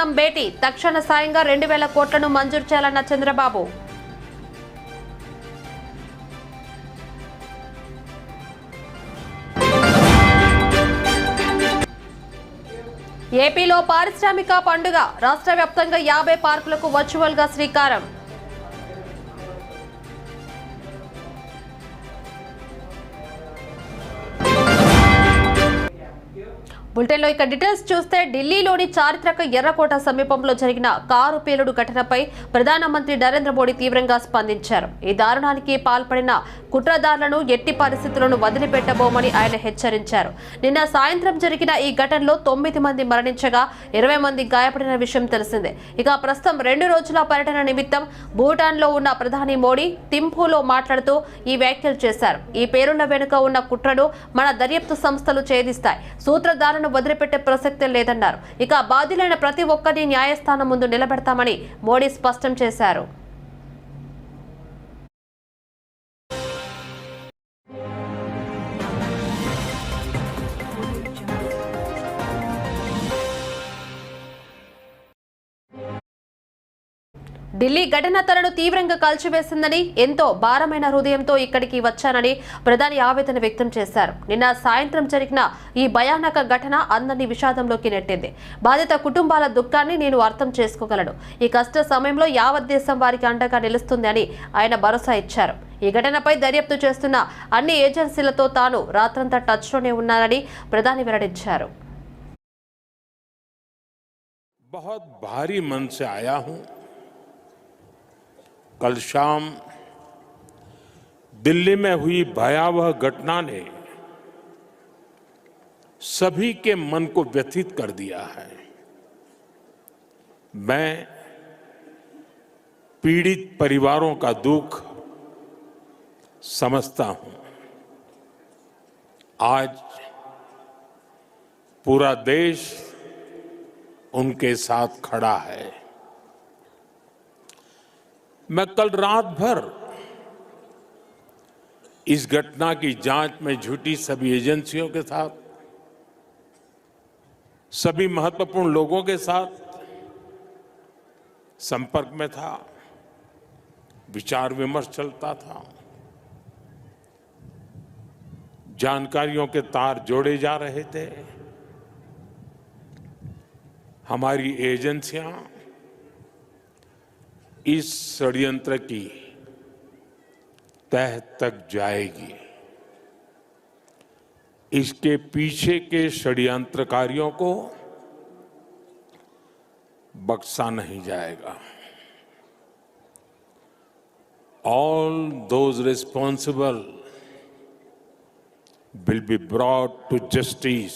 బృందం భేటీ. తక్షణ సాయంగా రెండు వేల కోట్లను మంజూరు చేయాలన్న చంద్రబాబు. ఏపీలో పారిశ్రామిక పండుగ. రాష్ట్ర వ్యాప్తంగా యాభై పార్కులకు వర్చువల్గా శ్రీకారం. బులెటిన్లో ఇక డీటెయిల్స్ చూస్తే ఢిల్లీలోని చారిత్రక ఎర్రకోట సమీపంలో జరిగిన కారు పేలుడు ఘటనపై ప్రధానమంత్రి నరేంద్ర మోడీ తీవ్రంగా స్పందించారు. ఈ దారుణానికి పాల్పడిన కుట్రదారులను ఎట్టి పరిస్థితులను వదిలిపెట్టబోమని ఆయన హెచ్చరించారు. నిన్న సాయంత్రం జరిగిన ఈ ఘటనలో తొమ్మిది మంది మరణించగా ఇరవై మంది గాయపడిన విషయం తెలిసిందే. ఇక ప్రస్తుతం రెండు రోజుల పర్యటన నిమిత్తం భూటాన్లో ఉన్న ప్రధాని మోడీ థింఫులో మాట్లాడుతూ ఈ వ్యాఖ్యలు చేశారు. ఈ పేరున్న వెనుక ఉన్న కుట్రను మన దర్యాప్తు సంస్థలు ఛేదిస్తాయి. సూత్రధారులను వదిలిపెట్టే ప్రసక్తే లేదన్నారు. ఇక బాధ్యులైన ప్రతి ఒక్కరిని న్యాయస్థానం ముందు నిలబెడతామని మోడీ స్పష్టం చేశారు. ఢిల్లీ ఘటన తనను తీవ్రంగా కాల్చివేసిందని ఎంతో భారమైన హృదయంతో ఇక్కడికి వచ్చానని ప్రధాని ఆవేదన వ్యక్తం చేశారు నిన్న సాయంత్రం జరిగిన ఈ భయానక ఘటన అందరినీ విషాదంలోకి నెట్టింది బాధిత కుటుంబాల దుఃఖాన్ని నేను అర్థం చేసుకోగలను ఈ కష్ట సమయంలో యావత్ దేశం వారికి అండగా నిలుస్తుంది అని ఆయన భరోసా ఇచ్చారు ఈ ఘటనపై దర్యాప్తు చేస్తున్న అన్ని ఏజెన్సీలతో తాను రాత్రంతా టచ్లోనే ఉన్నానని ప్రధాని వెల్లడించారు बहुत भारी मन से आया हूं कल शाम दिल्ली में हुई भयावह घटना ने सभी के मन को व्यथित कर दिया है। मैं पीड़ित परिवारों का दुख समझता हूँ। आज पूरा देश उनके साथ खड़ा है। मैं कल रात भर इस घटना की जाँच में जुटी सभी एजेंसियों के साथ, सभी महत्वपूर्ण लोगों के साथ संपर्क में था, विचार विमर्श चलता था, जानकारियों के तार जोड़े जा रहे थे। हमारी एजेंसियाँ इस षड्यंत्र की तह तक जाएगी। इसके पीछे के षड्यंत्रकारियों को बक्सा नहीं जाएगा। All those responsible will be brought to justice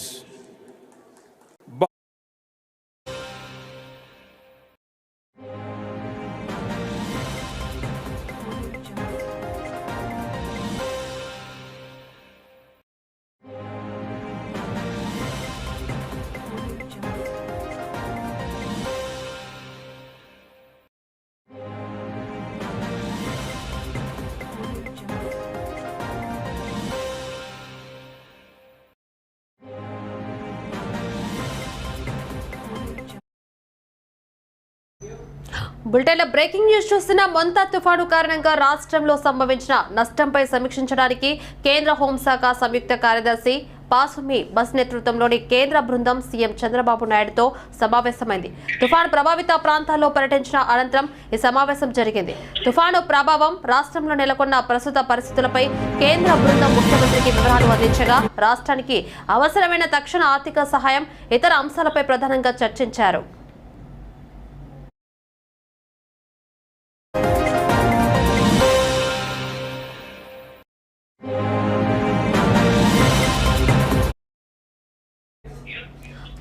బులెటిన్లో బ్రేకింగ్ న్యూస్ చూస్తున్న మొంతా తుఫాను కారణంగా రాష్ట్రంలో సంభవించిన నష్టంపై సమీక్షించడానికి కేంద్ర హోంశాఖ సంయుక్త కార్యదర్శి పాసుమి బస్ నేతృత్వంలోని కేంద్ర బృందం సీఎం చంద్రబాబు నాయుడుతో సమావేశమైంది. తుఫాను ప్రభావిత ప్రాంతాల్లో పర్యటించిన అనంతరం ఈ సమావేశం జరిగింది. తుఫాను ప్రభావం రాష్ట్రంలో నెలకొన్న ప్రస్తుత పరిస్థితులపై కేంద్ర బృందం ముఖ్యమంత్రికి వివరాలు అందించగా రాష్ట్రానికి అవసరమైన తక్షణ ఆర్థిక సహాయం ఇతర అంశాలపై ప్రధానంగా చర్చించారు.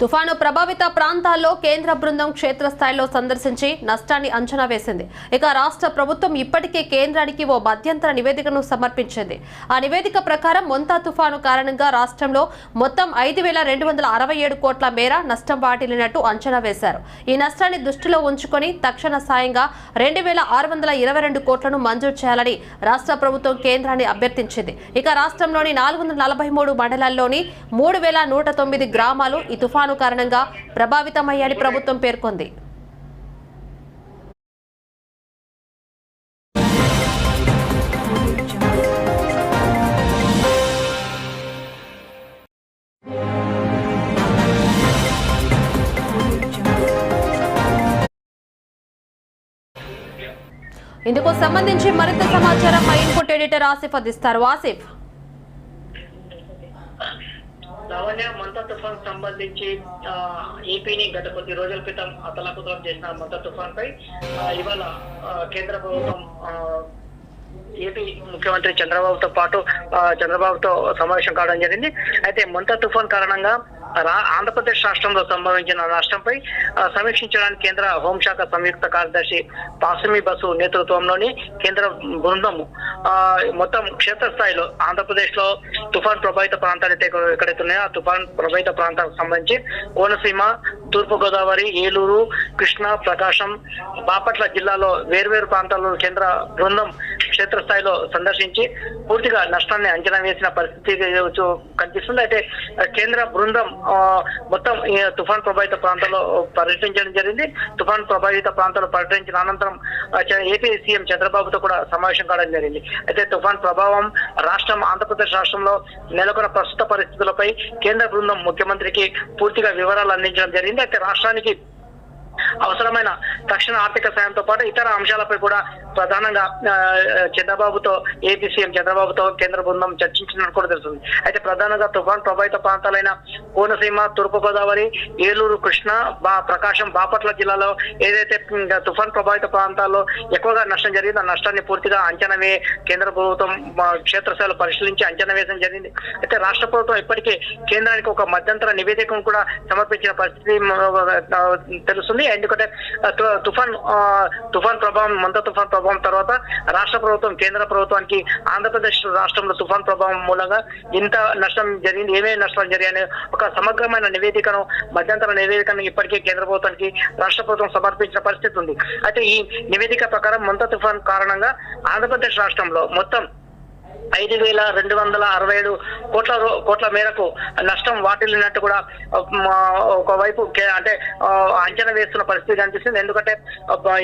తుఫాను ప్రభావిత ప్రాంతాల్లో కేంద్ర బృందం క్షేత్రస్థాయిలో సందర్శించి నష్టాన్ని అంచనా వేసింది. ఇక రాష్ట్ర ప్రభుత్వం ఇప్పటికే కేంద్రానికి ఓ మధ్యంతర నివేదికను సమర్పించింది. ఆ నివేదిక ప్రకారం మొంతా తుఫాను కారణంగా రాష్ట్రంలో మొత్తం ఐదు వేల రెండు వందల అరవై ఏడు కోట్ల మేర నష్టం వాటిల్లినట్టు అంచనా వేశారు. ఈ నష్టాన్ని దృష్టిలో ఉంచుకొని తక్షణ సాయంగా రెండు వేల ఆరు వందల ఇరవై రెండు కోట్లను మంజూరు చేయాలని రాష్ట్ర ప్రభుత్వం కేంద్రాన్ని అభ్యర్థించింది. ఇక రాష్ట్రంలోని నాలుగు వందల నలభై మూడు మండలాల్లోని మూడు వేల నూట తొమ్మిది గ్రామాలు ఈ తుఫాను తుఫాను కారణంగా ప్రభావితమయ్యాయని ప్రభుత్వం పేర్కొంది. ఇందుకు సంబంధించి మరింత సమాచారం మా ఇన్పుట్ ఎడిటర్ ఆసిఫ్ అందిస్తారు. ఆసిఫ్ లావణ్య మంత తుఫాన్ సంబంధించి ఆ, ఏపీని గత కొద్ది రోజుల క్రితం అతలాకుతలం చేసిన మంత తుఫాన్ పై ఇవాళ కేంద్ర ప్రభుత్వం ఆ, ఏపీ ముఖ్యమంత్రి చంద్రబాబుతో పాటు ఆ, చంద్రబాబుతో సమావేశం కావడం జరిగింది. అయితే మంత తుఫాన్ కారణంగా ఆంధ్రప్రదేశ్ రాష్ట్రంలో సంభవించిన నష్టంపై సమీక్షించడానికి కేంద్ర హోంశాఖ సంయుక్త కార్యదర్శి పాసిమి బసు నేతృత్వంలోని కేంద్ర బృందం మొత్తం క్షేత్రస్థాయిలో ఆంధ్రప్రదేశ్లో తుఫాన్ ప్రభావిత ప్రాంతాలు అయితే ఎక్కడైతే ఉన్నాయో ఆ తుఫాన్ ప్రభావిత ప్రాంతాలకు సంబంధించి కోనసీమ తూర్పు గోదావరి ఏలూరు కృష్ణా ప్రకాశం బాపట్ల జిల్లాలో వేర్వేరు ప్రాంతాల్లో కేంద్ర బృందం క్షేత్రస్థాయిలో సందర్శించి పూర్తిగా నష్టాన్ని అంచనా వేసిన పరిస్థితి కనిపిస్తుంది. అయితే కేంద్ర బృందం మొత్తం ఈ తుఫాన్ ప్రభావిత ప్రాంతాల్లో పర్యటించడం జరిగింది. తుఫాన్ ప్రభావిత ప్రాంతాల్లో పర్యటించిన అనంతరం ఏపీ సీఎం చంద్రబాబుతో కూడా సమావేశం కావడం జరిగింది. అయితే తుఫాన్ ప్రభావం రాష్ట్రం ఆంధ్రప్రదేశ్ రాష్ట్రంలో నెలకొన్న ప్రస్తుత పరిస్థితులపై కేంద్ర బృందం ముఖ్యమంత్రికి పూర్తిగా వివరాలు అందించడం జరిగింది. అయితే రాష్ట్రానికి అవసరమైన తక్షణ ఆర్థిక సాయంతో పాటు ఇతర అంశాలపై కూడా ప్రధానంగా చంద్రబాబుతో ఏపీ సీఎం చంద్రబాబుతో కేంద్ర బృందం చర్చించినట్టు కూడా తెలుస్తుంది. అయితే ప్రధానంగా తుఫాన్ ప్రభావిత ప్రాంతాలైన కోనసీమ తూర్పు గోదావరి ఏలూరు కృష్ణ బా ప్రకాశం బాపట్ల జిల్లాలో ఏదైతే తుఫాన్ ప్రభావిత ప్రాంతాల్లో ఎక్కువగా నష్టం జరిగిందో ఆ నష్టాన్ని పూర్తిగా అంచనా వే కేంద్ర ప్రభుత్వం క్షేత్రస్థాయిలో పరిశీలించి అంచనా వేయడం జరిగింది. అయితే రాష్ట్ర ప్రభుత్వం ఇప్పటికే కేంద్రానికి ఒక మధ్యంతర నివేదికను కూడా సమర్పించిన పరిస్థితి తెలుస్తుంది. ఎందుకంటే తు- తుఫాన్ తుఫాన్ ప్రభావం మంత తుఫాన్ ప్రభావం తర్వాత రాష్ట్ర ప్రభుత్వం కేంద్ర ప్రభుత్వానికి ఆంధ్రప్రదేశ్ రాష్ట్రంలో తుఫాన్ ప్రభావం మూలంగా ఇంత నష్టం జరిగింది ఏమేమి నష్టం జరిగాయని ఒక సమగ్రమైన నివేదికను మధ్యంతర నివేదికను ఇప్పటికే కేంద్ర ప్రభుత్వానికి రాష్ట్ర ప్రభుత్వం సమర్పించిన పరిస్థితి ఉంది. అయితే ఈ నివేదిక ప్రకారం మంత తుఫాన్ కారణంగా ఆంధ్రప్రదేశ్ రాష్ట్రంలో మొత్తం ఐదు వేల రెండు వందల అరవై ఏడు కోట్ల కోట్ల మేరకు నష్టం వాటిల్లినట్టు కూడా ఒకవైపు కే- అంటే అంచనా వేస్తున్న పరిస్థితి కనిపిస్తుంది. ఎందుకంటే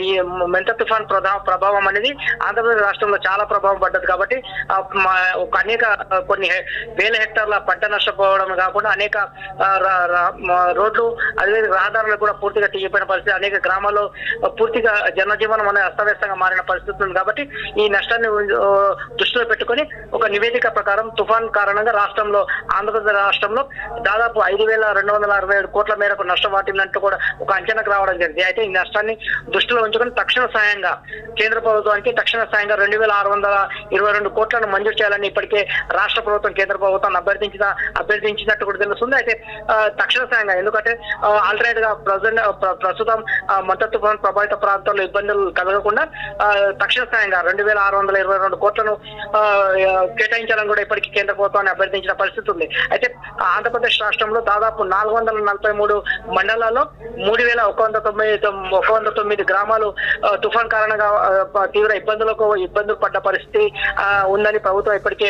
ఈ మెంత తుఫాన్ ప్రధా ప్రభావం అనేది ఆంధ్రప్రదేశ్ రాష్ట్రంలో చాలా ప్రభావం పడ్డది కాబట్టి ఒక అనేక కొన్ని హె- వేల హెక్టార్ల పంట నష్టపోవడం కాకుండా అనేక రోడ్లు అదే రహదారులు కూడా పూర్తిగా తీయపోయిన పరిస్థితి. అనేక గ్రామాల్లో పూర్తిగా జనజీవనం అనేది అస్తవ్యస్తంగా మారిన పరిస్థితి ఉంది కాబట్టి ఈ నష్టాన్ని దృష్టిలో పెట్టుకొని ఒక నివేదిక ప్రకారం తుఫాన్ కారణంగా రాష్ట్రంలో ఆంధ్రప్రదేశ్ రాష్ట్రంలో దాదాపు ఐదు వేల రెండు వందల అరవై ఏడు కోట్ల మేరకు నష్టం వాటిల్లినట్టు కూడా ఒక అంచనాకు రావడం జరిగింది. అయితే ఈ నష్టాన్ని దృష్టిలో ఉంచుకొని తక్షణ సాయంగా కేంద్ర ప్రభుత్వానికి తక్షణ సాయంగా రెండు వేల ఆరు వందల ఇరవై రెండు కోట్లను మంజూరు చేయాలని ఇప్పటికే రాష్ట్ర ప్రభుత్వం కేంద్ర ప్రభుత్వాన్ని అభ్యర్థించిన అభ్యర్థించినట్టు కూడా తెలుస్తుంది. అయితే తక్షణ సాయంగా ఎందుకంటే ఆల్టర్నేట్గా ప్రజెంట్ ప్రస్తుతం మద్దతు తుఫాన్ ప్రభావిత ప్రాంతాల్లో ఇబ్బందులు కలగకుండా తక్షణ సాయంగా రెండు వేల ఆరు వందల ఇరవై రెండు కోట్లను కేటాయించాలని కూడా ఇప్పటికీ కేంద్ర ప్రభుత్వాన్ని అభ్యర్థించిన పరిస్థితి ఉంది. అయితే ఆంధ్రప్రదేశ్ రాష్ట్రంలో దాదాపు నాలుగు వందల నలభై మూడు మండలాల్లో మూడు వేల ఒక వంద తొమ్మిది ఒక వంద తొమ్మిది గ్రామాలు తుఫాన్ కారణంగా తీవ్ర ఇబ్బందులకు ఇబ్బందులు పడ్డ పరిస్థితి ఉందని ప్రభుత్వం ఇప్పటికే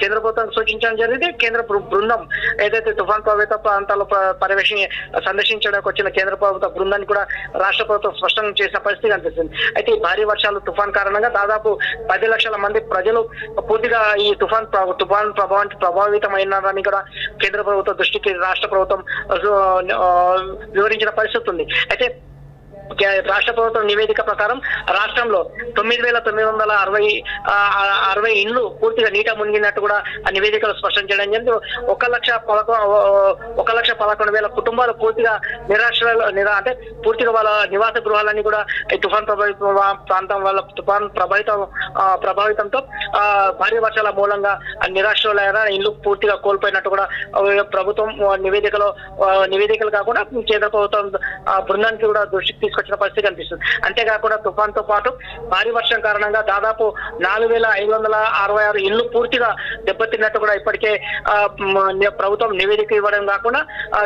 కేంద్ర ప్రభుత్వం సూచించడం జరిగింది. కేంద్ర బృందం ఏదైతే తుఫాన్ ప్రభావిత ప్రాంతాల్లో పర్యవేక్షణ సందర్శించడానికి వచ్చిన కేంద్ర ప్రభుత్వ బృందాన్ని కూడా రాష్ట్ర ప్రభుత్వం స్పష్టం చేసిన పరిస్థితి కనిపిస్తుంది. అయితే ఈ భారీ వర్షాలు తుఫాన్ కారణంగా దాదాపు పది లక్షల మంది ప్రజలు పూర్తిగా ఈ తుఫాన్ తుఫాన్ ప్రభావానికి ప్రభావితమైనారని కూడా కేంద్ర ప్రభుత్వ దృష్టికి రాష్ట్ర ప్రభుత్వం వివరించిన పరిస్థితి ఉంది. అయితే రాష్ట్ర ప్రభుత్వం నివేదిక ప్రకారం రాష్ట్రంలో తొమ్మిది వేల తొమ్మిది వందల అరవై అరవై ఇండ్లు పూర్తిగా నీట మునిగినట్టు కూడా ఆ నివేదికలో స్పష్టం చేయడం జరిగింది. ఒక లక్ష పదకొ ఒక లక్ష పదకొండు వేల కుటుంబాలు పూర్తిగా నిరాశ్ర నిరా అంటే పూర్తిగా వాళ్ళ నివాస గృహాలన్నీ కూడా ఈ తుఫాన్ ప్రభావిత ప్రాంతం వల్ల తుఫాన్ ప్రభావితం ప్రభావితంతో భారీ వర్షాల మూలంగా ఆ నిరాశ్రయులైన ఇల్లు పూర్తిగా కోల్పోయినట్టు కూడా ప్రభుత్వం నివేదికలో నివేదికలు కాకుండా కేంద్ర ప్రభుత్వం బృందానికి కూడా దృష్టికి తీసుకొచ్చిన తీసుకొచ్చిన పరిస్థితి కనిపిస్తుంది. అంతేకాకుండా తుఫాన్తో పాటు భారీ వర్షం కారణంగా దాదాపు నాలుగు వేల ఐదు వందల అరవై ఆరు ఇళ్ళు పూర్తిగా దెబ్బతిన్నట్టు కూడా ఇప్పటికే ప్రభుత్వం నివేదిక ఇవ్వడం కాకుండా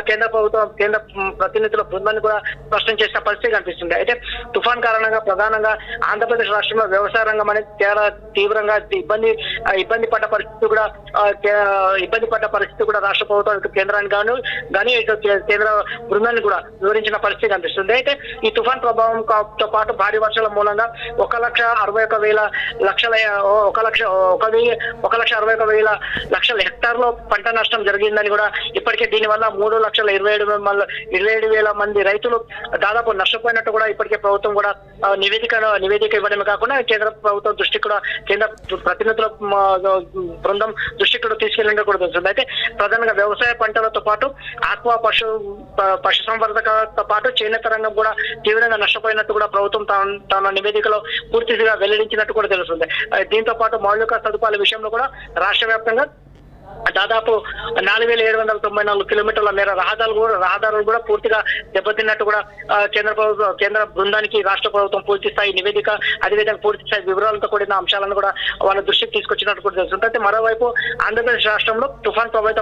కేంద్ర ప్రభుత్వం కేంద్ర ప్రతినిధుల బృందాన్ని కూడా స్పష్టం చేసిన పరిస్థితి కనిపిస్తుంది. అయితే తుఫాన్ కారణంగా ప్రధానంగా ఆంధ్రప్రదేశ్ రాష్ట్రంలో వ్యవసాయ రంగం అనేది చాలా తీవ్రంగా ఇబ్బంది ఇబ్బంది పడ్డ పరిస్థితి కూడా ఇబ్బంది పడ్డ పరిస్థితి కూడా రాష్ట్ర ప్రభుత్వం కేంద్రానికి గాను కానీ కేంద్ర బృందాన్ని కూడా వివరించిన పరిస్థితి కనిపిస్తుంది. అయితే ఈ తుఫాన్ ప్రభావం తో పాటు భారీ వర్షాల మూలంగా ఒక లక్ష అరవై ఒక వేల లక్షల ఒక లక్ష ఒక వెయ్యి ఒక లక్ష అరవై ఒక వేల లక్షల హెక్టార్లో పంట నష్టం జరిగిందని కూడా ఇప్పటికే దీనివల్ల మూడు లక్షల ఇరవై ఏడు ఇరవై ఏడు వేల మంది రైతులు దాదాపు నష్టపోయినట్టు కూడా ఇప్పటికే ప్రభుత్వం కూడా నివేదిక నివేదిక ఇవ్వడమే కాకుండా కేంద్ర ప్రభుత్వం దృష్టికి కూడా కేంద్ర ప్రతినిధుల బృందం దృష్టికి కూడా తీసుకెళ్ళడం కూడా తెలుస్తుంది. అయితే ప్రధానంగా వ్యవసాయ పంటలతో పాటు ఆక్వా పశు పశు సంవర్ధకతో పాటు చేనేత రంగం కూడా తీవ్రంగా నష్టపోయినట్టు కూడా ప్రభుత్వం తన తన నివేదికలో పూర్తిగా వెల్లడించినట్టు కూడా తెలుస్తుంది. దీంతో పాటు మౌలిక సదుపాయాల విషయంలో కూడా రాష్ట్ర వ్యాప్తంగా దాదాపు నాలుగు వేల ఏడు వందల తొంభై నాలుగు కిలోమీటర్ల మేర రహదారులు కూడా రహదారులు కూడా పూర్తిగా దెబ్బతిన్నట్టు కూడా కేంద్ర ప్రభుత్వం కేంద్ర బృందానికి రాష్ట్ర ప్రభుత్వం పూర్తి స్థాయి నివేదిక అదేవిధంగా పూర్తి స్థాయి వివరాలతో కూడిన అంశాలను కూడా వాళ్ళ దృష్టికి తీసుకొచ్చినట్టు కూడా తెలుస్తుంది. అయితే మరోవైపు ఆంధ్రప్రదేశ్ రాష్ట్రంలో తుఫాన్ ప్రభావిత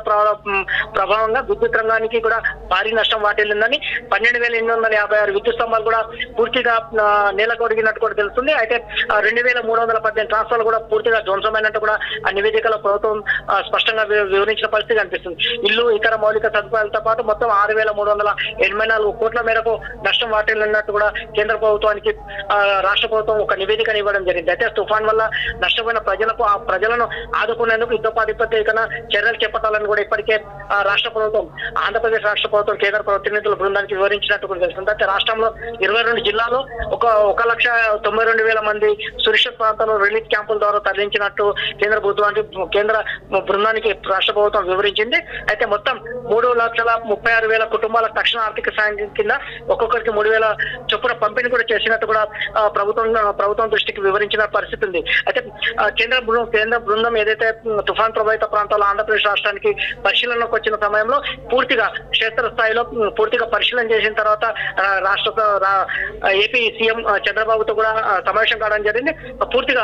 ప్రభావంగా విద్యుత్ రంగానికి కూడా భారీ నష్టం వాటిల్లిందని పన్నెండు వేల ఎనిమిది వందల యాభై ఆరు విద్యుత్ స్తంభాలు కూడా పూర్తిగా ఆ, కూడా తెలుస్తుంది. అయితే రెండు వేల మూడు వందల పద్దెనిమిది ట్రాన్స్ఫర్లు కూడా పూర్తిగా ధ్వంసమైనట్టు కూడా ఆ నివేదికలో ప్రభుత్వం స్పష్టంగా వివరించిన పరిస్థితి కనిపిస్తుంది. ఇల్లు ఇతర మౌలిక సదుపాయాలతో పాటు మొత్తం ఆరు వేల మూడు వందల ఎనభై నాలుగు కోట్ల మేరకు నష్టం వాటిల్లినట్టు కూడా కేంద్ర ప్రభుత్వానికి రాష్ట్ర ప్రభుత్వం ఒక నివేదికను ఇవ్వడం జరిగింది. అయితే తుఫాన్ వల్ల నష్టపోయిన ప్రజలకు ఆ ప్రజలను ఆదుకునేందుకు యుద్ధపాధిపత్యకన చర్యలు చేపట్టాలని కూడా ఇప్పటికే ఆ, రాష్ట్ర ప్రభుత్వం ఆంధ్రప్రదేశ్ రాష్ట్ర ప్రభుత్వం కేంద్ర ప్రతినిధుల బృందానికి వివరించినట్టు కూడా తెలుస్తుంది. అయితే రాష్ట్రంలో ఇరవై రెండు జిల్లాలో ఒక ఒక లక్ష తొంభై రెండు వేల మంది సురక్షిత ప్రాంతాల్లో రిలీఫ్ క్యాంపుల ద్వారా తరలించినట్టు కేంద్ర ప్రభుత్వానికి కేంద్ర బృందానికి రాష్ట్ర ప్రభుత్వం వివరించింది. అయితే మొత్తం మూడు లక్షల ముప్పై ఆరు వేల కుటుంబాలకు తక్షణ ఆర్థిక సాయం కింద ఒక్కొక్కరికి మూడు వేల చొప్పున పంపిణీ కూడా చేసినట్టు కూడా ప్రభుత్వం ప్రభుత్వం దృష్టికి వివరించిన పరిస్థితి ఉంది. అయితే కేంద్ర బృందం కేంద్ర బృందం ఏదైతే తుఫాన్ ప్రభావిత ప్రాంతాల్లో ఆంధ్రప్రదేశ్ రాష్ట్రానికి పరిశీలనకు వచ్చిన సమయంలో పూర్తిగా క్షేత్ర స్థాయిలో పూర్తిగా పరిశీలన చేసిన తర్వాత రాష్ట్ర ఏపీ సీఎం చంద్రబాబుతో కూడా సమావేశం కావడం జరిగింది. పూర్తిగా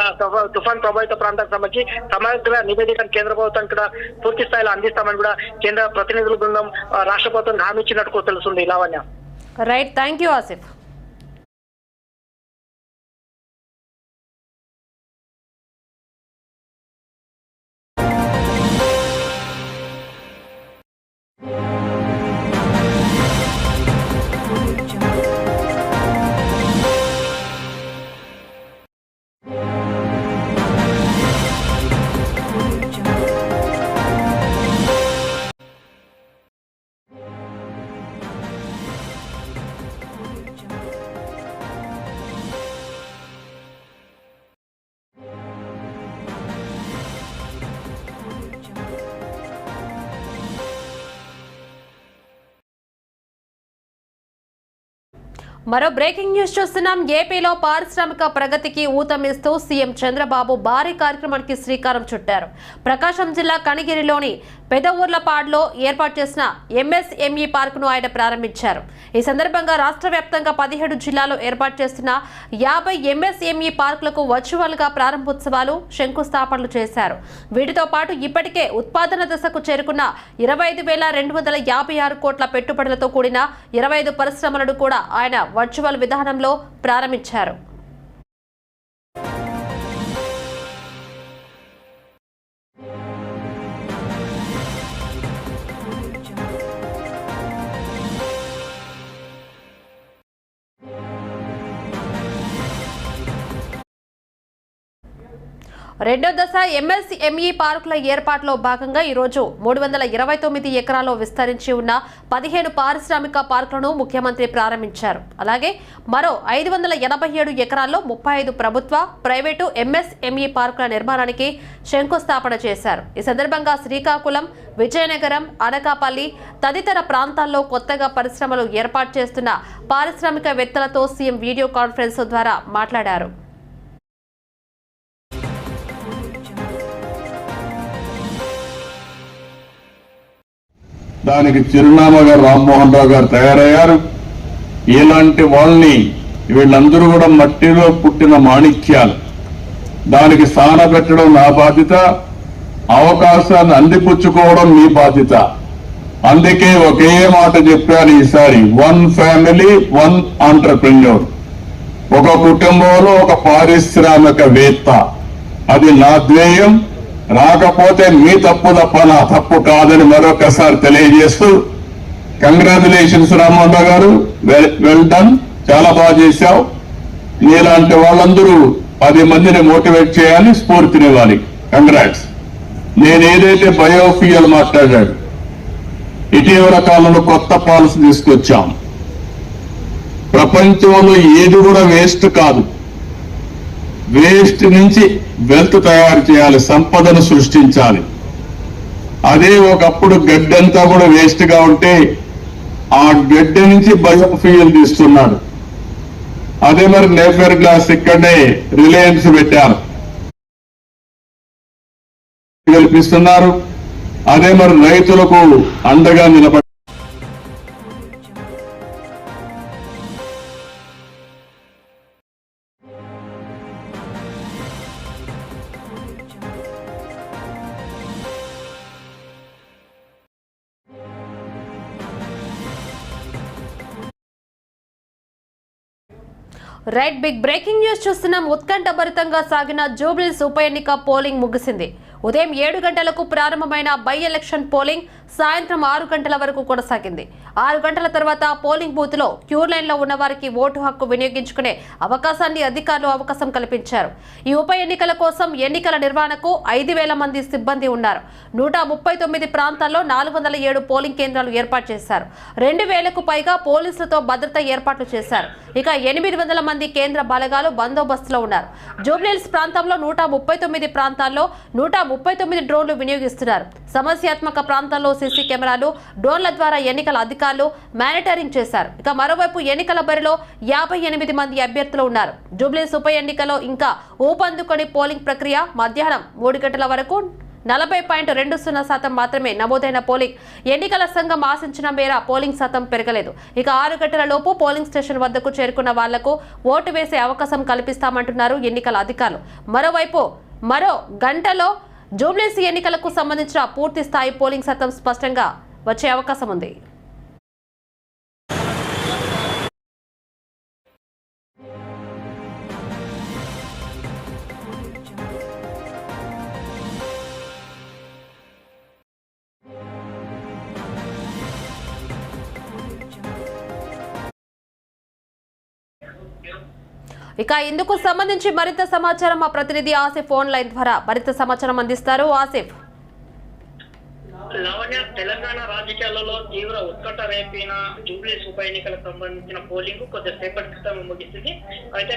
తుఫాన్ ప్రభావిత ప్రాంతానికి సంబంధించి సమగ్ర నివేదికను కేంద్ర ప్రభుత్వం కూడా పూర్తి స్థాయిలో అందిస్తామని కూడా కేంద్ర ప్రతినిధుల బృందం రాష్ట్ర ప్రభుత్వం హామీ ఇచ్చినట్టు కూడా తెలుస్తుంది. Lavanya. Right thank you Asif మరో బ్రేకింగ్ న్యూస్ చూస్తున్నాం. ఏపీలో పారిశ్రామిక ప్రగతికి ఊతమిస్తూ సీఎం చంద్రబాబు భారీ కార్యక్రమానికి శ్రీకారం చుట్టారు. ప్రకాశం జిల్లా కనిగిరిలోని పెదఊర్లపాడులో ఏర్పాటు చేసిన ఎంఎస్ఎంఈ పార్కును ఆయన ప్రారంభించారు. ఈ సందర్భంగా రాష్ట్ర వ్యాప్తంగా పదిహేడు జిల్లాలో ఏర్పాటు చేస్తున్న యాభై ఎంఎస్ఎంఈ పార్కులకు వర్చువల్గా ప్రారంభోత్సవాలు శంకుస్థాపనలు చేశారు. వీటితో పాటు ఇప్పటికే ఉత్పాదన దశకు చేరుకున్న ఇరవై ఐదు వేల రెండు వందల యాభై ఆరు కోట్ల పెట్టుబడులతో కూడిన ఇరవై ఐదు పరిశ్రమలను కూడా ఆయన వర్చువల్ విధానంలో ప్రారంభించారు. రెండో దశ ఎంఎస్ఎంఈ పార్కుల ఏర్పాటులో భాగంగా ఈరోజు మూడు వందల ఇరవై తొమ్మిది ఎకరాల్లో విస్తరించి ఉన్న పదిహేను పారిశ్రామిక పార్కులను ముఖ్యమంత్రి ప్రారంభించారు. అలాగే మరో ఐదు వందల ఎనభై ఏడు ఎకరాల్లో ముప్పై ఐదు ప్రభుత్వ ప్రైవేటు ఎంఎస్ఎంఈ పార్కుల నిర్మాణానికి శంకుస్థాపన చేశారు. ఈ సందర్భంగా శ్రీకాకుళం విజయనగరం అనకాపల్లి తదితర ప్రాంతాల్లో కొత్తగా పరిశ్రమలు ఏర్పాటు చేస్తున్న పారిశ్రామికవేత్తలతో సీఎం వీడియో కాన్ఫరెన్స్ ద్వారా మాట్లాడారు. దానికి చిరునామాగా రామ్మోహన్ రావు గారు తయారయ్యారు. ఇలాంటి వాళ్ళని వీళ్ళందరూ కూడా మట్టిలో పుట్టిన మాణిక్యాలు. దానికి స్థానపెట్టడం నా బాధ్యత అవకాశాన్ని అందిపుచ్చుకోవడం మీ బాధ్యత. అందుకే ఒకే మాట చెప్పాను ఈసారి వన్ ఫ్యామిలీ వన్ ఆంటర్ప్రెన్యూర్. ఒక కుటుంబంలో ఒక పారిశ్రామికవేత్త. అది నా ధ్యేయం రాకపోతే మీ తప్పు తప్ప నా తప్పు కాదని మరొకసారి తెలియజేస్తూ కంగ్రాచులేషన్స్ రామోహన్ గారు వెల్ డన్. చాలా బాగా చేశావు. నీలాంటి వాళ్ళందరూ పది మందిని మోటివేట్ చేయాలి స్ఫూర్తినివ్వాలి. కంగ్రాట్స్. నేను ఏదైతే బయోఫియల్ మాట్లాడాడు ఇటీవల కాలంలో కొత్త పాలసీ తీసుకొచ్చాం. ప్రపంచంలో ఏది కూడా వేస్ట్ కాదు. వేస్ట్ నుంచి వెల్త్ తయారు చేయాలి సంపదను సృష్టించాలి. అదే ఒకప్పుడు గడ్డంతా కూడా వేస్ట్గా ఉంటే ఆ గడ్డ నుంచి బయోఫ్యూయల్ తీస్తున్నాడు. అదే మరి నేఫర్ గ్లాస్ ఇక్కడనే రిలయన్స్ పెట్టారు. కల్పిస్తున్నారు. అదే మరి రైతులకు అండగా నిలబడి రైట్ బిగ్ బ్రేకింగ్ న్యూస్ చూస్తున్నాం. ఉత్కంఠభరితంగా సాగిన జూబ్లీస్ ఉప ఎన్నిక పోలింగ్ ముగిసింది. ఉదయం ఏడు గంటలకు ప్రారంభమైన బై ఎలక్షన్ పోలింగ్ సాయంత్రం ఆరు గంటల వరకు కొనసాగింది. ఆరు గంటల తర్వాత పోలింగ్ బూత్లో క్యూ లైన్లో ఉన్న వారికి ఓటు హక్కు వినియోగించుకునే అవకాశాన్ని అధికారులు అవకాశం కల్పించారు. ఈ ఉప ఎన్నికల కోసం ఎన్నికల నిర్వహణకు ఐదు వేల మంది సిబ్బంది ఉన్నారు. నూట ముప్పై తొమ్మిది ప్రాంతాల్లో నాలుగు వందల ఏడు పోలింగ్ కేంద్రాలు ఏర్పాటు చేశారు. రెండు వేలకు పైగా పోలీసులతో భద్రత ఏర్పాట్లు చేశారు. ఇక ఎనిమిది వందల మంది కేంద్ర బలగాలు బందోబస్తులో ఉన్నారు. జూబ్లీల్స్ ప్రాంతంలో నూట ముప్పై తొమ్మిది ప్రాంతాల్లో నూట ముప్పై తొమ్మిది డ్రోన్లు వినియోగిస్తున్నారు. సమస్యాత్మక ప్రాంతాల్లో సీసీ కెమెరాలు డ్రోన్ల ద్వారా ఎన్నికల అధికారులు మానిటరింగ్ చేశారు. ఇక మరోవైపు ఎన్నికల బరిలో యాభై ఎనిమిది మంది అభ్యర్థులు ఉన్నారు. జూబ్లీస్ ఉప ఎన్నికలో ఇంకా ఊపందుకొని పోలింగ్ ప్రక్రియ మధ్యాహ్నం మూడు గంటల వరకు నలభై పాయింట్ రెండు సున్నా శాతం మాత్రమే నమోదైన పోలింగ్. ఎన్నికల సంఘం ఆశించిన మేర పోలింగ్ శాతం పెరగలేదు. ఇక ఆరు గంటల లోపు పోలింగ్ స్టేషన్ వద్దకు చేరుకున్న వాళ్ళకు ఓటు వేసే అవకాశం కల్పిస్తామంటున్నారు ఎన్నికల అధికారులు. మరోవైపు మరో గంటలో జూబ్లీస్ ఎన్నికలకు సంబంధించిన పూర్తి స్థాయి పోలింగ్ శాతం స్పష్టంగా వచ్చే అవకాశం ఉంది. ఇక ఇందుకు సంబంధించి మరింత సమాచారం మా ప్రతినిధి ఆసిఫ్ ఫోన్ లైన్ ద్వారా మరింత సమాచారం అందిస్తారు. ఆసిఫ్. లావణ్య తెలంగాణ రాజకీయాలలో తీవ్ర ఉత్కంఠ రేపిన జూబ్లీస్ ఉప ఎన్నికలకు సంబంధించిన పోలింగ్ కొద్దిసేపటి క్రితం ముగిసింది. అయితే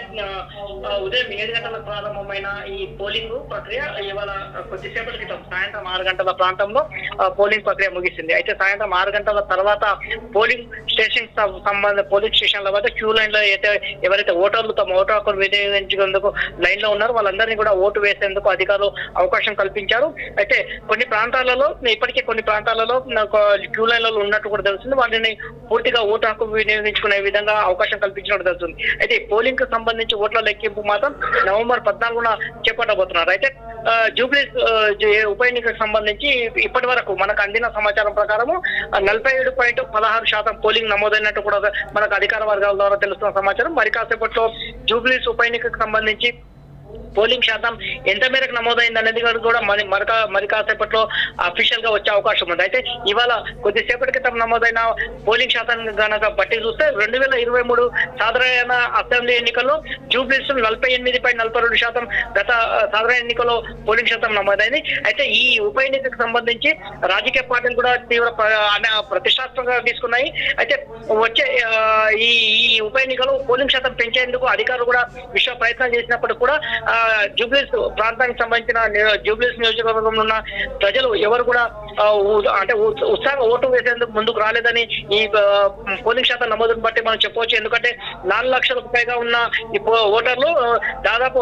ఉదయం ఏడు గంటలకు ప్రారంభమైన ఈ పోలింగ్ ప్రక్రియ ఇవాళ కొద్దిసేపటి క్రితం సాయంత్రం ఆరు గంటల ప్రాంతంలో ఆ, పోలింగ్ ప్రక్రియ ముగిసింది. అయితే సాయంత్రం ఆరు గంటల తర్వాత పోలింగ్ స్టేషన్ సంబంధ పోలింగ్ స్టేషన్ల వద్ద క్యూ లైన్లో అయితే ఎవరైతే ఓటర్లు తమ ఓటు హక్కును వినియోగించేందుకు లైన్లో ఉన్నారో వాళ్ళందరినీ కూడా ఓటు వేసేందుకు అధికారులు అవకాశం కల్పించారు. అయితే కొన్ని ప్రాంతాలలో ఇప్పటికే కొన్ని ప్రాంతాలలో నాకు క్యూ లైన్లలో ఉన్నట్టు కూడా తెలుస్తుంది. వాటిని పూర్తిగా ఓటు హక్కు వినియోగించుకునే విధంగా అవకాశం కల్పించినట్టు తెలుస్తుంది. అయితే పోలింగ్కు సంబంధించి ఓట్ల లెక్కింపు మాత్రం నవంబర్ పద్నాలుగున చేపట్టబోతున్నారు. అయితే జూబ్లీస్ ఉప ఎన్నికకు సంబంధించి ఇప్పటి వరకు మనకు అందిన సమాచారం ప్రకారము నలభై ఏడు పాయింట్ పదహారు శాతం పోలింగ్ నమోదైనట్టు కూడా మనకు అధికార వర్గాల ద్వారా తెలుస్తున్న సమాచారం. మరి కాసేపట్లో జూబ్లీస్ ఉప ఎన్నికకు సంబంధించి పోలింగ్ శాతం ఎంత మేరకు నమోదైంది అనేది కూడా మరి మరక మరి కాసేపట్లో అఫీషియల్గా వచ్చే అవకాశం ఉంది. అయితే ఇవాళ కొద్దిసేపటి క్రితం నమోదైన పోలింగ్ శాతం గనక బట్టి చూస్తే రెండు వేల ఇరవై మూడు సాధారణ అసెంబ్లీ ఎన్నికల్లో జూబ్లీస్ నలభై ఎనిమిది పై నలభై రెండు శాతం గత సాధారణ ఎన్నికల్లో పోలింగ్ శాతం నమోదైంది. అయితే ఈ ఉప ఎన్నికకు సంబంధించి రాజకీయ పార్టీలు కూడా తీవ్ర ప్రతిష్టాత్మకంగా తీసుకున్నాయి. అయితే వచ్చే ఈ ఈ ఉప ఎన్నికలో పోలింగ్ శాతం పెంచేందుకు అధికారులు కూడా విశ్వ ప్రయత్నం చేసినప్పుడు కూడా జూబ్లీస్ ప్రాంతానికి సంబంధించిన జూబ్లీస్ నియోజకవర్గంలో ఉన్న ప్రజలు ఎవరు కూడా అంటే ఉత్సాహ ఓటు వేసేందుకు ముందుకు రాలేదని ఈ పోలింగ్ శాతం నమోదును బట్టి మనం చెప్పవచ్చు. ఎందుకంటే నాలుగు లక్షలకు పైగా ఉన్న ఈ పో- ఓటర్లు దాదాపు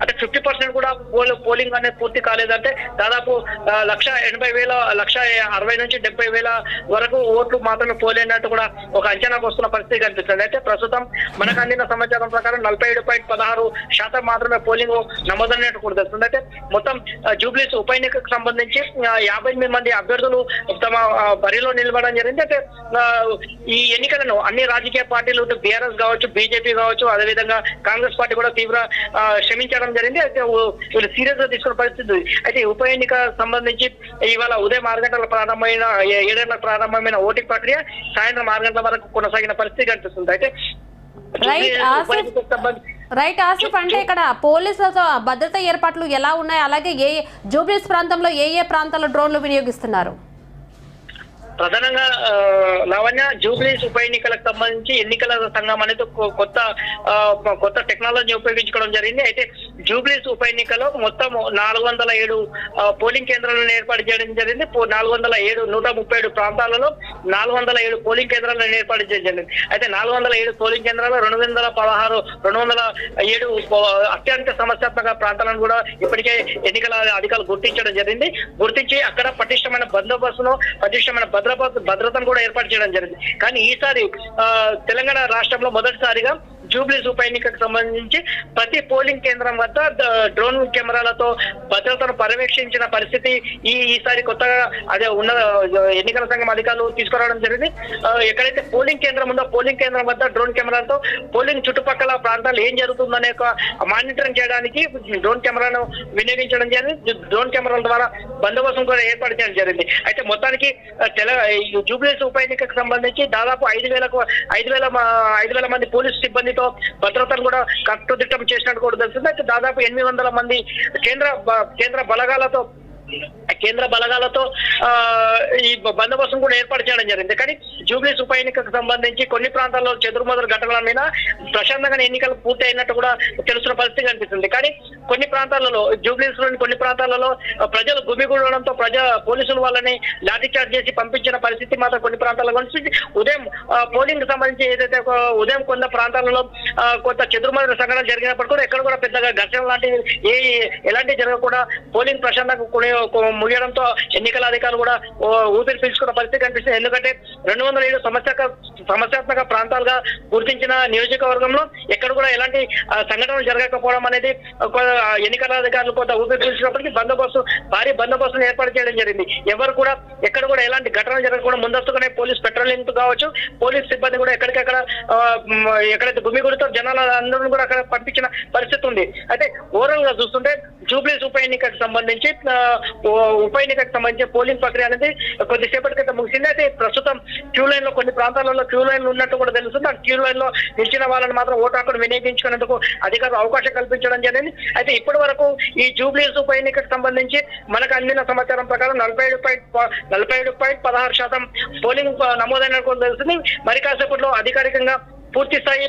అంటే ఫిఫ్టీ పర్సెంట్ కూడా పోల్ పోలింగ్ అనేది పూర్తి కాలేదంటే దాదాపు లక్ష ఎనభై వేల లక్ష అరవై నుంచి డెబ్బై వేల వరకు ఓట్లు మాత్రమే పోలేనట్టు కూడా ఒక అంచనాకు వస్తున్న పరిస్థితి కనిపిస్తుంది. అయితే ప్రస్తుతం మనకు అందిన సమాచారం ప్రకారం నలభై ఏడు పాయింట్ పదహారు శాతం మాత్రమే పోలింగ్ నమోదైనట్టు కూడా తెలుస్తుంది. అయితే మొత్తం జూబ్లీస్ ఉప ఎన్నికకు సంబంధించి యాభై ఎనిమిది మంది అభ్యర్థులు తమ బరిలో నిలబడడం జరిగింది. అయితే ఆ, ఈ ఎన్నికలను అన్ని రాజకీయ పార్టీలు బీఆర్ఎస్ కావచ్చు బీజేపీ కావచ్చు అదేవిధంగా కాంగ్రెస్ పార్టీ కూడా తీవ్ర శ్రమించడం జరిగింది. అయితే వీళ్ళు సీరియస్గా తీసుకున్న పరిస్థితి ఉంది. అయితే ఉప ఎన్నిక సంబంధించి ఇవాళ ఉదయం ఆరు గంటల ప్రారంభమైన ఏ- ఏడు గంటలకు ప్రారంభమైన ఓటింగ్ ప్రక్రియ సాయంత్రం ఆరు గంటల వరకు కొనసాగిన పరిస్థితి కనిపిస్తుంది. అయితే సంబంధించి రైట్ ఆసిఫ్ అంటే ఇక్కడ పోలీసులతో భద్రతా ఏర్పాట్లు ఎలా ఉన్నాయి? అలాగే ఏ జూబ్లీస్ ప్రాంతంలో ఏ ఏ ప్రాంతాల్లో డ్రోన్లు వినియోగిస్తున్నారు? ప్రధానంగా లావణ్య జూబ్లీస్ ఉప ఎన్నికలకు సంబంధించి ఎన్నికల సంఘం అనేది కొ- కొత్త కొత్త టెక్నాలజీ ఉపయోగించుకోవడం జరిగింది. అయితే జూబ్లీస్ ఉప ఎన్నికలో మొత్తం నాలుగు వందల ఏడు పోలింగ్ కేంద్రాలను ఏర్పాటు చేయడం జరిగింది. పో- నాలుగు వందల ఏడు నూట ముప్పై ఏడు ప్రాంతాలలో నాలుగు వందల ఏడు పోలింగ్ కేంద్రాలను ఏర్పాటు చేయడం జరిగింది. అయితే నాలుగు వందల ఏడు పోలింగ్ కేంద్రాలు రెండు వందల పదహారు రెండు వందల ఏడు అత్యంత సమస్యాత్మక ప్రాంతాలను కూడా ఇప్పటికే ఎన్నికల అధికారులు గుర్తించడం జరిగింది. గుర్తించి అక్కడ పటిష్టమైన బందోబస్తును పటిష్టమైన భద్రత భద్రతను కూడా ఏర్పాటు చేయడం జరిగింది. కానీ ఈసారి ఆ, తెలంగాణ రాష్ట్రంలో మొదటిసారిగా జూబ్లీస్ ఉప ఎన్నికకు సంబంధించి ప్రతి పోలింగ్ కేంద్రం వద్ద డ్రోన్ కెమెరాలతో భద్రతను పర్యవేక్షించిన పరిస్థితి ఈ ఈసారి కొత్తగా అదే ఉన్న ఎన్నికల సంఘం అధికారులు తీసుకురావడం జరిగింది. ఎక్కడైతే పోలింగ్ కేంద్రం ఉందో పోలింగ్ కేంద్రం వద్ద డ్రోన్ కెమెరాలతో పోలింగ్ చుట్టుపక్కల ప్రాంతాలు ఏం జరుగుతుందనే ఒక మానిటరింగ్ చేయడానికి డ్రోన్ కెమెరాను వినియోగించడం జరిగింది. డ్రోన్ కెమెరాల ద్వారా బందోబస్తు కూడా ఏర్పాటు చేయడం జరిగింది. అయితే మొత్తానికి తెల ఈ జూబ్లీస్ ఉప ఎన్నికకు సంబంధించి దాదాపు ఐదు వేలకు ఐదు వేల ఐదు వేల మంది పోలీసు సిబ్బందితో భద్రతను కూడా కట్టుదిట్టం చేసినట్టు కూడా తెలుస్తుంది. అయితే దాదాపు ఎనిమిది వందల మంది కేంద్ర కేంద్ర బలగాలతో కేంద్ర బలగాలతో ఆ, ఈ బందోబస్తును కూడా ఏర్పాటు చేయడం జరిగింది. కానీ జూబ్లీస్ ఉప ఎన్నికకు సంబంధించి కొన్ని ప్రాంతాల్లో చెదురుమదురు ఘటనల మీద ప్రశాంతంగా ఎన్నికలు పూర్తి అయినట్టు కూడా తెలుస్తున్న పరిస్థితి కనిపిస్తుంది. కానీ కొన్ని ప్రాంతాలలో జూబ్లీస్లోని కొన్ని ప్రాంతాలలో ప్రజలు గుమిగూడడంతో ప్రజా పోలీసులు వాళ్ళని లాఠీ చార్జ్ చేసి పంపించిన పరిస్థితి మాత్రం కొన్ని ప్రాంతాల్లో కనిపిస్తుంది. ఉదయం పోలింగ్కి సంబంధించి ఏదైతే ఒక ఉదయం కొంత ప్రాంతాలలో కొంత చెదురుమదురు సంఘటన జరిగినప్పుడు కూడా ఎక్కడ కూడా పెద్దగా ఘర్షణ లాంటివి ఏ ఎలాంటి జరగకుండా పోలింగ్ ప్రశాంతంగా కొనే- ముగియడంతో ఎన్నికల అధికారులు కూడా ఊపిరి పీల్చుకున్న పరిస్థితి కనిపిస్తుంది. ఎందుకంటే రెండు వందల ఏడు సమస్య సమస్యాత్మక ప్రాంతాలుగా గుర్తించిన నియోజకవర్గంలో ఎక్కడ కూడా ఎలాంటి సంఘటనలు జరగకపోవడం అనేది ఎన్నికల అధికారులు కొంత ఊపిరి పీల్చినప్పటికీ బందోబస్తు భారీ బందోబస్తును ఏర్పాటు చేయడం జరిగింది. ఎవరు కూడా ఎక్కడ కూడా ఎలాంటి ఘటనలు జరగకుండా ముందస్తుగానే పోలీస్ పెట్రోలింగ్ కావచ్చు పోలీస్ సిబ్బంది కూడా ఎక్కడికక్కడ ఎక్కడైతే భూమి గుడితో జనాల అందరూ కూడా అక్కడ పంపించిన పరిస్థితి ఉంది. అయితే ఓవరాల్గా చూస్తుంటే జూబ్లీస్ ఉప ఎన్నికకు సంబంధించి ఉప ఎన్నికకు సంబంధించి పోలింగ్ ప్రక్రియ అనేది కొద్దిసేపటి క్రితం ముగిసింది. అయితే ప్రస్తుతం క్యూ లైన్లో కొన్ని ప్రాంతాలలో క్యూ లైన్ ఉన్నట్టు కూడా తెలుస్తుంది. ఆ క్యూ లైన్లో నిలిచిన వాళ్ళని మాత్రం ఓటు హక్కును వినియోగించుకునేందుకు అధికారులు అవకాశం కల్పించడం జరిగింది. అయితే ఇప్పటి వరకు ఈ జూబ్లీస్ ఉప ఎన్నికకు సంబంధించి మనకు అందిన సమాచారం ప్రకారం నలభై ఏడు పాయింట్ ప- నలభై ఏడు పాయింట్ పదహారు శాతం పోలింగ్ నమోదైనట్టు కూడా తెలుస్తుంది. మరి కాసేపట్లో అధికారికంగా పూర్తి స్థాయి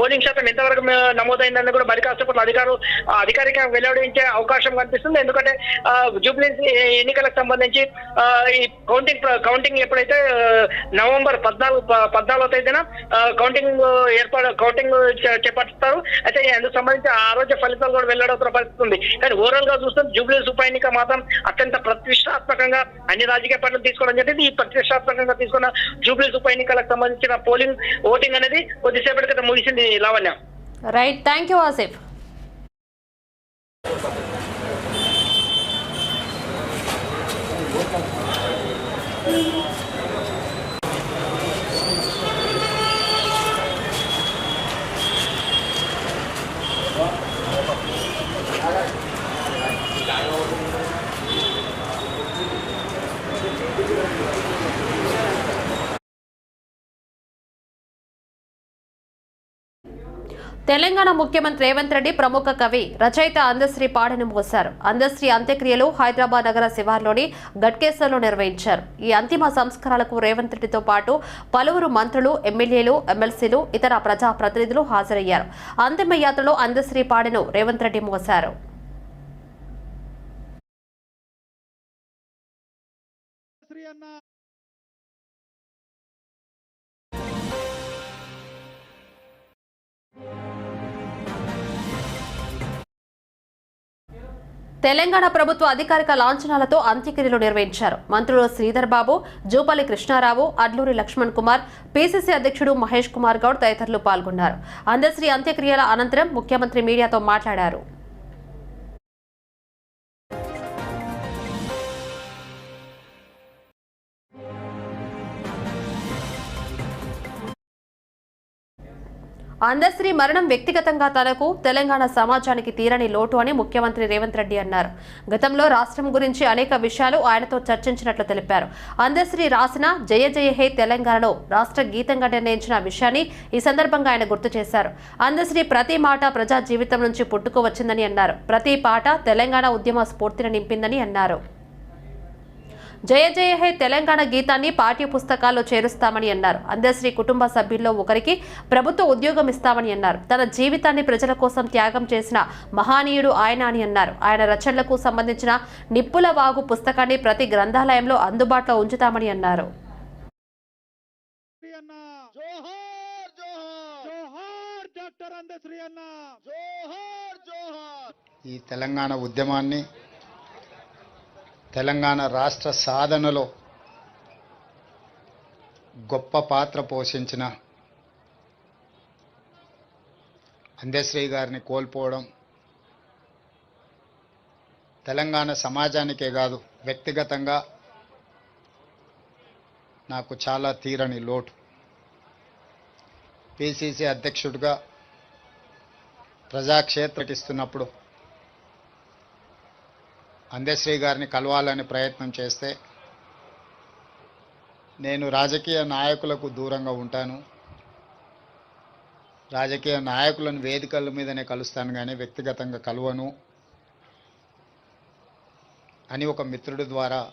పోలింగ్ శాతం ఎంతవరకు నమోదైందని కూడా మరి కాసేపట్లో అధికారులు అధికారికంగా వెల్లడించే అవకాశం కనిపిస్తుంది. ఎందుకంటే జూబ్లీ ఎన్నికలకు సంబంధించి ఈ కౌంటింగ్ కౌంటింగ్ ఎప్పుడైతే నవంబర్ పద్నాలుగు పద్నాలుగో తేదీన కౌంటింగ్ ఏర్పాటు కౌంటింగ్ చే- చేపడతారు అయితే అందుకు సంబంధించి ఆ రోజు ఫలితాలు కూడా వెల్లడవుతున్న పరిస్థితి ఉంది. కానీ ఓవరాల్గా చూస్తే జూబ్లీ ఉప ఎన్నిక మాత్రం అత్యంత ప్రతిష్టాత్మకంగా అన్ని రాజకీయ పార్టీలు తీసుకోవడం జరిగింది. ఈ ప్రతిష్టాత్మకంగా తీసుకున్న జూబ్లీ ఉప ఎన్నికలకు సంబంధించిన పోలింగ్ ఓటింగ్ అనేది కొద్దిసేపటి క్రితం ముగిసింది Lavanya. Right thank you Asif Telangana ముఖ్యమంత్రి రేవంత్ రెడ్డి ప్రముఖ కవి రచయిత అందశ్రీ పాడెను మోశారు. అందశ్రీ అంత్యక్రియలు హైదరాబాద్ నగర శివార్లోని గట్కేశ్వర్లో నిర్వహించారు. ఈ అంతిమ సంస్కారాలకు రేవంత్ రెడ్డితో పాటు పలువురు మంత్రులు ఎమ్మెల్యేలు ఎమ్మెల్సీలు ఇతర ప్రజా ప్రతినిధులు హాజరయ్యారు. అంతిమ యాత్రలో అందశ్రీ పాడెను రేవంత్ రెడ్డి మోశారు. తెలంగాణ ప్రభుత్వ అధికారిక లాంఛనాలతో అంత్యక్రియలు నిర్వహించారు. మంత్రులు శ్రీధర్ బాబు జూపల్లి కృష్ణారావు అడ్లూరి లక్ష్మణ్ కుమార్ పీసీసీ అధ్యక్షుడు మహేష్ కుమార్ గౌడ్ తదితరులు పాల్గొన్నారు. అందశ్రీ అంత్యక్రియల అనంతరం ముఖ్యమంత్రి మీడియాతో మాట్లాడారు. అందశ్రీ మరణం వ్యక్తిగతంగా తనకు తెలంగాణ సమాజానికి తీరని లోటు అని ముఖ్యమంత్రి రేవంత్ రెడ్డి అన్నారు. గతంలో రాష్ట్రం గురించి అనేక విషయాలు ఆయనతో చర్చించినట్లు తెలిపారు. అందశ్రీ రాసిన జయ జయ హే తెలంగాణలో రాష్ట్ర గీతంగా నిర్ణయించిన విషయాన్ని ఈ సందర్భంగా ఆయన గుర్తు చేశారు. అందశ్రీ ప్రతి మాట ప్రజా జీవితం నుంచి పుట్టుకు వచ్చిందని అన్నారు. ప్రతి పాట తెలంగాణ ఉద్యమ స్ఫూర్తిని నింపిందని అన్నారు. జయ జయ హే తెలంగాణ గీతాన్ని పాఠ్య పుస్తకాల్లో చేరుస్తామని అన్నారు. అందశ్రీ కుటుంబ సభ్యుల్లో ఒకరికి ప్రభుత్వ ఉద్యోగం ఇస్తామని అన్నారు. తన జీవితాన్ని ప్రజల కోసం త్యాగం చేసిన మహానీయుడు ఆయన అని అన్నారు. ఆయన రచనలకు సంబంధించిన నిప్పుల వాగు పుస్తకాన్ని ప్రతి గ్రంథాలయంలో అందుబాటులో ఉంచుతామని అన్నారు. శ్రీ అన్న జోహార్ జోహార్ జోహార్ డాక్టర్ అందశ్రీ అన్న జోహార్ జోహార్. ఈ తెలంగాణ ఉద్యమాన్ని తెలంగాణ రాష్ట్ర సాధనలో గొప్ప పాత్ర పోషించిన అందశ్రీ గారిని కోల్పోవడం తెలంగాణ సమాజానికే కాదు వ్యక్తిగతంగా నాకు చాలా తీరని లోటు. పిసిసి అధ్యక్షుడిగా ప్రజాక్షేత్రకిస్తున్నప్పుడు అందశ్రీ గారిని కలవాలని ప్రయత్నం చేస్తే నేను రాజకీయ నాయకులకు దూరంగా ఉంటాను. రాజకీయ నాయకులను వేదికల మీదనే కలుస్తాను కానీ వ్యక్తిగతంగా కలవను. అని ఒక మిత్రుడి ద్వారా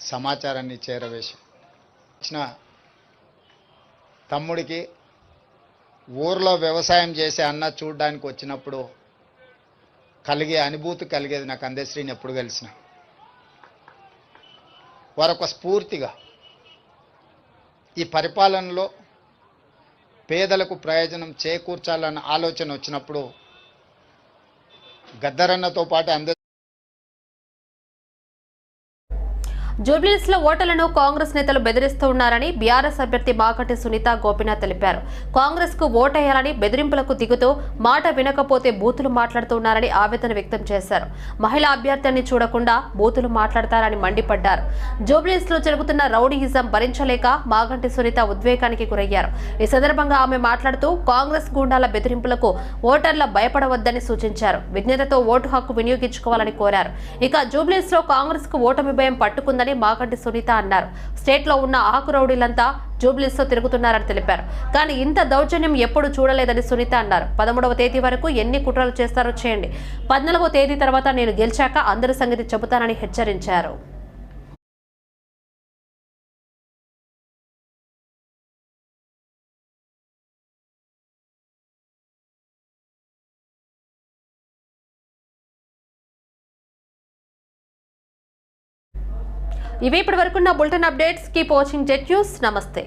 సమాచారాన్ని చేరవేసి ఇచ్చిన తమ్ముడికి ఊర్లో వ్యవసాయం చేసే అన్న చూడడానికి వచ్చినప్పుడు కలిగే అనుభూతి కలిగేది నాకు అందశ్రీని ఎప్పుడు కలిసిన. వారొక స్ఫూర్తిగా ఈ పరిపాలనలో పేదలకు ప్రయోజనం చేకూర్చాలన్న ఆలోచన వచ్చినప్పుడు గద్దరన్నతో పాటు అందరి జూబ్లీస్లో ఓటర్లను కాంగ్రెస్ నేతలు బెదిరిస్తూ ఉన్నారని బీఆర్ఎస్ అభ్యర్థి మాకటి సునీత గోపినాథ్ తెలిపారు. కాంగ్రెస్కు ఓటేయాలని బెదిరింపులకు దిగుతూ మాట వినకపోతే బూతులు మాట్లాడుతున్నారని ఆవేదన వ్యక్తం చేశారు. మహిళా అభ్యర్థిని చూడకుండా బూతులు మాట్లాడతారని మండిపడ్డారు. జూబ్లీస్లో జరుగుతున్న రౌడీయిజం భరించలేక మాగంటి సునీత ఉద్వేగానికి గురయ్యారు. ఈ సందర్భంగా ఆమె మాట్లాడుతూ కాంగ్రెస్ గూండాల బెదిరింపులకు ఓటర్ల భయపడవద్దని సూచించారు. విజ్ఞతతో ఓటు హక్కు వినియోగించుకోవాలని కోరారు. ఇక జూబ్లీస్లో కాంగ్రెస్కు ఓటమి భయం పట్టుకుందని మాగంటి సునీత అన్నారు. స్టేట్లో ఉన్న ఆకు రౌడీలంతా జూబ్లీస్తో తిరుగుతున్నారని తెలిపారు. కానీ ఇంత దౌర్జన్యం ఎప్పుడు చూడలేదని సునీత అన్నారు. పదమూడవ తేదీ వరకు ఎన్ని కుట్రలు చేస్తారో చేయండి. పద్నాలుగో తేదీ తర్వాత నేను గెలిచాక అందరి సంగతి చెబుతానని హెచ్చరించారు. ఇవి ఇప్పటి వరకున్న bulletin updates keep watching Jet News. నమస్తే.